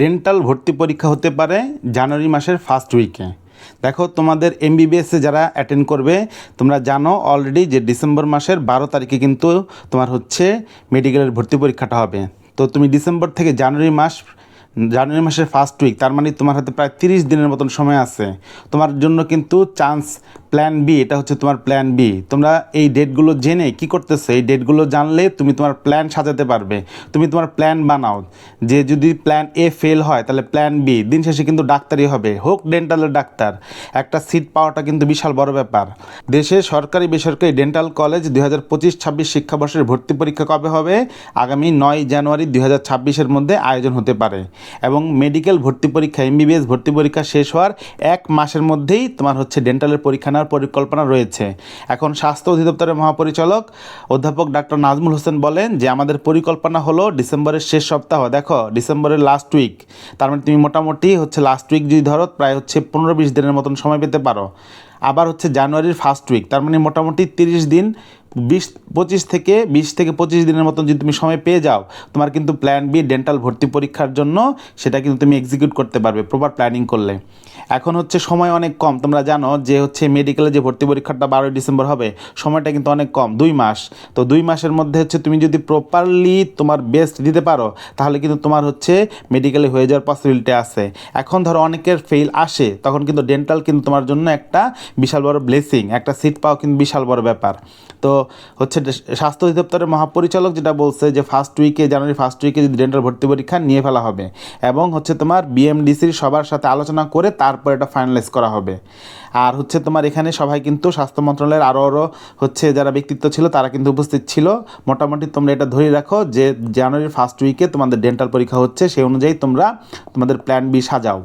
Dental ভর্তি পরীক্ষা হতে পারে জানুয়ারি মাসের ফার্স্ট উইকে দেখো, তোমাদের এমবিবিএসে যারা অ্যাটেন্ড করবে, তোমরা জানো অলরেডি যে ডিসেম্বর মাসের বারো তারিখে কিন্তু তোমার হচ্ছে মেডিকেলের ভর্তি পরীক্ষাটা হবে। তো তুমি ডিসেম্বর থেকে জানুয়ারি মাস, জানুয়ারি মাসের ফার্স্ট উইক তার মানে তোমার হাতে প্রায় তিরিশ দিনের মতন সময় আছে। তোমার জন্য কিন্তু চান্স প্ল্যান বি এটা হচ্ছে তোমার প্ল্যান বি তোমরা এই ডেটগুলো জেনে কি করতেছো? এই ডেটগুলো জানলে তুমি তোমার প্ল্যান সাজাতে পারবে। তুমি তোমার প্ল্যান বানাও। যে যদি প্ল্যান এ ফেল হয়, তাহলে প্ল্যান বি দিন শেষে কিন্তু ডাক্তারই হবে। হোক ডেন্টালের ডাক্তার। একটা সিট পাওয়াটা কিন্তু বিশাল বড় ব্যাপার। দেশে সরকারি বেসরকারি ডেন্টাল কলেজ দুই হাজার পঁচিশ ছাব্বিশ শিক্ষাবর্ষের ভর্তি পরীক্ষা কবে হবে? আগামী নয় জানুয়ারি দুই হাজার ছাব্বিশের মধ্যে আয়োজন হতে পারে। এবং মেডিকেল ভর্তি পরীক্ষা এমবিবিএস ভর্তি পরীক্ষা শেষ হওয়ার এক মাসের মধ্যেই তোমার হচ্ছে ডেন্টালের পরীক্ষা নেওয়ার পরিকল্পনা রয়েছে। এখন স্বাস্থ্য অধিদপ্তরের মহাপরিচালক অধ্যাপক ডাক্তার নাজমুল হোসেন বলেন যে, আমাদের পরিকল্পনা হলো ডিসেম্বরের শেষ সপ্তাহ। দেখো, ডিসেম্বরের লাস্ট উইক তার মানে তুমি মোটামুটি হচ্ছে লাস্ট উইক যদি ধরো, প্রায় হচ্ছে পনেরো বিশ দিনের মতন সময় পেতে পারো। আবার হচ্ছে জানুয়ারির ফার্স্ট উইক তার মানে মোটামুটি তিরিশ দিন বিশ, পঁচিশ থেকে বিশ থেকে পঁচিশ দিনের মতন যদি তুমি সময় পেয়ে যাও, তোমার কিন্তু প্ল্যান বি ডেন্টাল ভর্তি পরীক্ষার জন্য সেটা কিন্তু তুমি এক্সিকিউট করতে পারবে প্রপার প্ল্যানিং করলে। এখন হচ্ছে সময় অনেক কম, তোমরা জানো যে হচ্ছে মেডিকেলে যে ভর্তি পরীক্ষাটা বারোই ডিসেম্বর হবে, সময়টা কিন্তু অনেক কম, দুই মাস। তো দুই মাসের মধ্যে হচ্ছে তুমি যদি প্রপারলি তোমার বেস্ট দিতে পারো, তাহলে কিন্তু তোমার হচ্ছে মেডিকেলে হয়ে যাওয়ার পসিবিলিটি আছে। এখন ধরো অনেকের ফেল আসে, তখন কিন্তু ডেন্টাল কিন্তু তোমার জন্য একটা বিশাল বড় ব্লেসিং একটা সিট পাওয়া কিন্তু বিশাল বড় ব্যাপার। তো হচ্ছে স্বাস্থ্য অধিদপ্তরের মহাপরিচালক যেটা বলছে যে ফার্স্ট উইকে জানুয়ারি ফার্স্ট উইকে যদি ডেন্টাল ভর্তি পরীক্ষা নিয়ে ফেলা হবে এবং হচ্ছে তোমার বিএমডিসির সবার সাথে আলোচনা করে তারপর এটা ফাইনালাইজ করা হবে। আর হচ্ছে তোমার এখানে সবাই কিন্তু স্বাস্থ্য মন্ত্রণালয়ের আরও আরও হচ্ছে যারা ব্যক্তিত্ব ছিল তারা কিন্তু উপস্থিত ছিল। মোটামুটি তোমরা এটা ধরে রাখো যে জানুয়ারির ফার্স্ট উইকে তোমাদের ডেন্টাল পরীক্ষা হচ্ছে, সেই অনুযায়ী তোমরা তোমাদের প্ল্যান বি সাজাও।